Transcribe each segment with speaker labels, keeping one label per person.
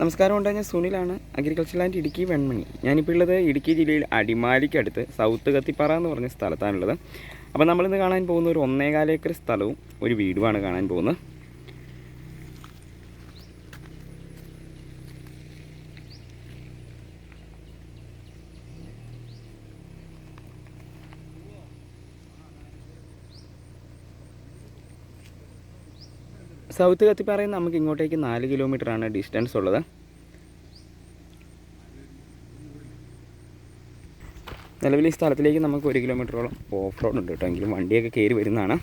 Speaker 1: നമസ്കാരം ഉണ്ട് ഞാൻ സുനിലാണ് അഗ്രികൾച്ചർ ലാൻഡ് ഇടുക്കി വെൺമണി. ഞാനിപ്പോൾ ഉള്ളത് ഇടുക്കി ജില്ലയിൽ അടിമാലിക്കടുത്ത് സൗത്ത് കത്തിപ്പാറ എന്ന് പറഞ്ഞ സ്ഥലത്താണുള്ളത്. അപ്പോൾ നമ്മളിന്ന് കാണാൻ പോകുന്ന ഒരു ഒന്നേകാലേക്കർ സ്ഥലവും ഒരു വീടുമാണ് കാണാൻ പോകുന്നത്. സൗത്ത് കത്തിപ്പാറയിൽ നിന്ന് നമുക്ക് ഇങ്ങോട്ടേക്ക് നാല് കിലോമീറ്ററാണ് ഡിസ്റ്റൻസ് ഉള്ളത്. നിലവിൽ ഈ സ്ഥലത്തിലേക്ക് നമുക്ക് ഒരു കിലോമീറ്ററോളം ഓഫ് റോഡ് ഉണ്ട് കേട്ടോ. എങ്കിലും വണ്ടിയൊക്കെ കയറി വരുന്നതാണ്.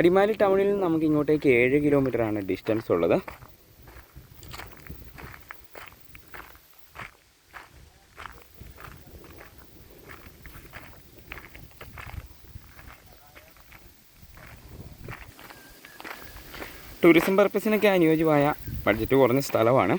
Speaker 1: അടിമാലി ടൗണിൽ നിന്ന് നമുക്ക് ഇങ്ങോട്ടേക്ക് ഏഴ് കിലോമീറ്ററാണ് ഡിസ്റ്റൻസ് ഉള്ളത്. ടൂറിസം പർപ്പസിനൊക്കെ അനുയോജ്യമായ ബഡ്ജറ്റ് കുറഞ്ഞ സ്ഥലമാണ്.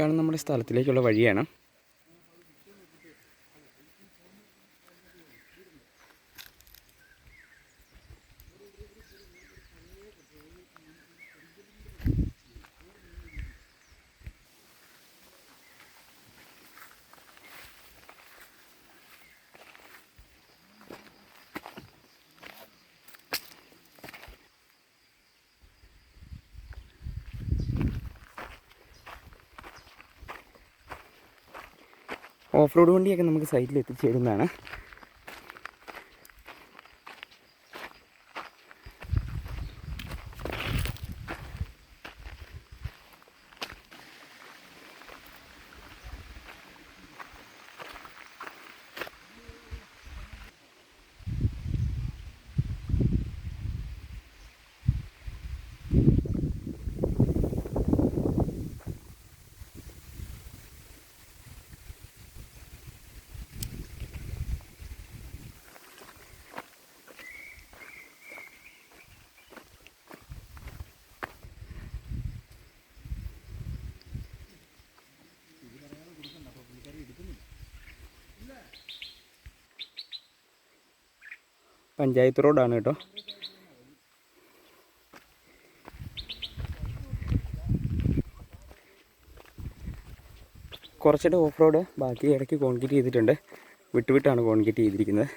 Speaker 1: കാണുന്ന നമ്മുടെ സ്ഥലത്തിലേക്കുള്ള വഴിയാണ്. ഓഫ് റോഡ് വണ്ടിയൊക്കെ നമുക്ക് സൈറ്റിൽ എത്തിച്ചേരുന്നതാണ് പഞ്ചായത്ത് റോഡാണ് കേട്ടോ. കുറച്ചിട്ട് ഓഫ് റോഡ് ബാക്കി ഇടയ്ക്ക് കോൺക്രീറ്റ് ചെയ്തിട്ടുണ്ട്. വിട്ടുവിട്ടാണ് കോൺക്രീറ്റ് ചെയ്തിരിക്കുന്നത്.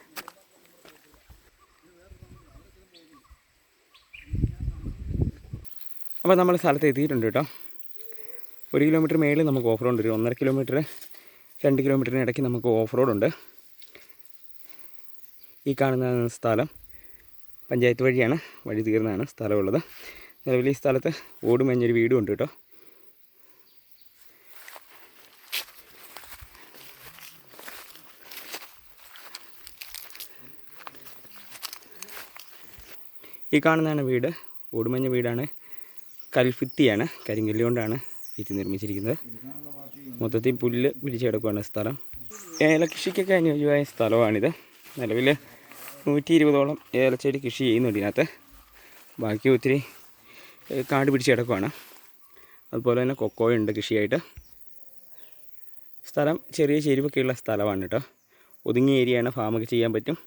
Speaker 1: അപ്പോൾ നമ്മൾ സ്ഥലത്ത് എത്തിയിട്ടുണ്ട് കേട്ടോ. ഒരു കിലോമീറ്റർ മേളിൽ നമുക്ക് ഓഫ് റോഡ് വരും ഒന്നര കിലോമീറ്റർ രണ്ട് കിലോമീറ്ററിന് ഇടയ്ക്ക് നമുക്ക് ഓഫ് റോഡ് ഉണ്ട്. ഈ കാണുന്ന സ്ഥലം. പഞ്ചായത്ത് വഴിയാണ് വഴി തീർന്നാണ് സ്ഥലമുള്ളത്. നിലവിൽ ഈ സ്ഥലത്ത് ഓട് മേഞ്ഞൊരു വീടും ഉണ്ട് കേട്ടോ. ഈ കാണുന്നതാണ് വീട്. ഓടുമഞ്ഞ വീടാണ്. കൽഫിത്തിയാണ് കരിങ്കല്ല് കൊണ്ടാണ് ഭിത്തി നിർമ്മിച്ചിരിക്കുന്നത്. മൊത്തത്തിൽ പുല്ല് പിടിച്ചെടുക്കുകയാണ് സ്ഥലം. ഏലകൃഷിക്കൊക്കെ അനുയോജ്യമായ സ്ഥലമാണിത്. നിലവിൽ നൂറ്റി ഇരുപതോളം ഏലച്ചെടി കൃഷി ചെയ്യുന്നുണ്ട് ഇതിനകത്ത്. ബാക്കി ഒത്തിരി കാട് പിടിച്ച് കിടക്കുവാണ്. അതുപോലെ തന്നെ കൊക്കോയുണ്ട് കൃഷിയായിട്ട്. സ്ഥലം ചെറിയ ചെരുവൊക്കെയുള്ള സ്ഥലമാണ് കേട്ടോ. ഒതുങ്ങിയ ഏരിയയാണ് ഫാമൊക്കെ ചെയ്യാൻ പറ്റും.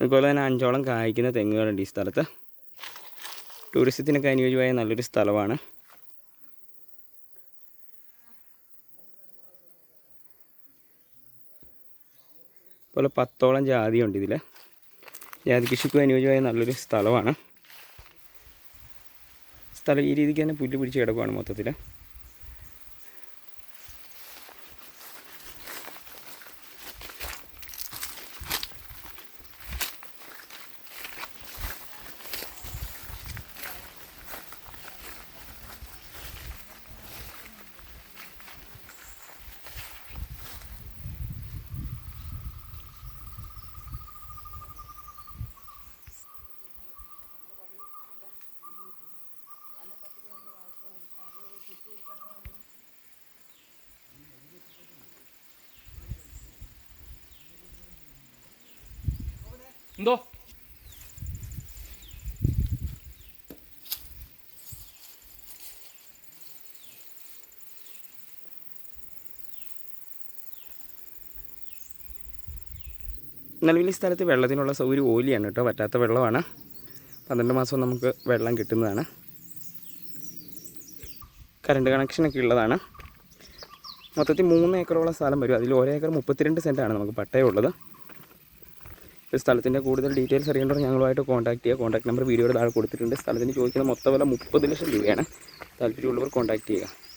Speaker 1: അതുപോലെ തന്നെ അഞ്ചോളം കായ്ക്കുന്ന തെങ്ങുകളുണ്ട് ഈ സ്ഥലത്ത്. ടൂറിസത്തിനൊക്കെ അനുയോജ്യമായ നല്ലൊരു സ്ഥലമാണ്. അതുപോലെ പത്തോളം ജാതിയുണ്ട് ഇതിൽ ജാതി കൃഷിക്കും അനുയോജ്യമായ നല്ലൊരു സ്ഥലമാണ്. സ്ഥലം ഈ രീതിക്ക് തന്നെ പുല്ല് പിടിച്ച് കിടക്കുവാണ് മൊത്തത്തിൽ
Speaker 2: എന്തോ?
Speaker 1: നിലവിൽ ഈ സ്ഥലത്ത് വെള്ളത്തിനുള്ള സൗകര്യം ഓലിയാണ് കേട്ടോ. പറ്റാത്ത വെള്ളമാണ്. പന്ത്രണ്ട് മാസം നമുക്ക് വെള്ളം കിട്ടുന്നതാണ്. കറണ്ട് കണക്ഷനൊക്കെ ഉള്ളതാണ്. മൊത്തത്തിൽ മൂന്ന് ഏക്കറോളം സ്ഥലം വരും. അതിൽ ഒരേക്കർ മുപ്പത്തിരണ്ട് സെന്റാണ് നമുക്ക് പട്ടയമുള്ളത്. സ്ഥലത്തിന്റെ കൂടുതൽ ഡീറ്റെയിൽസ് അറിയേണ്ടവർ ഞങ്ങളുമായിട്ട് കോൺടാക്ട് ചെയ്യുക. കോൺടാക്ട് നമ്പർ വീഡിയോയുടെ താഴെ കൊടുത്തിട്ടുണ്ട്. സ്ഥലത്തിന് ചോദിക്കുന്ന മൊത്തം വില മുപ്പത് ലക്ഷം രൂപയാണ്. താല്പര്യമുള്ളവർ കോൺടാക്ട് ചെയ്യുക.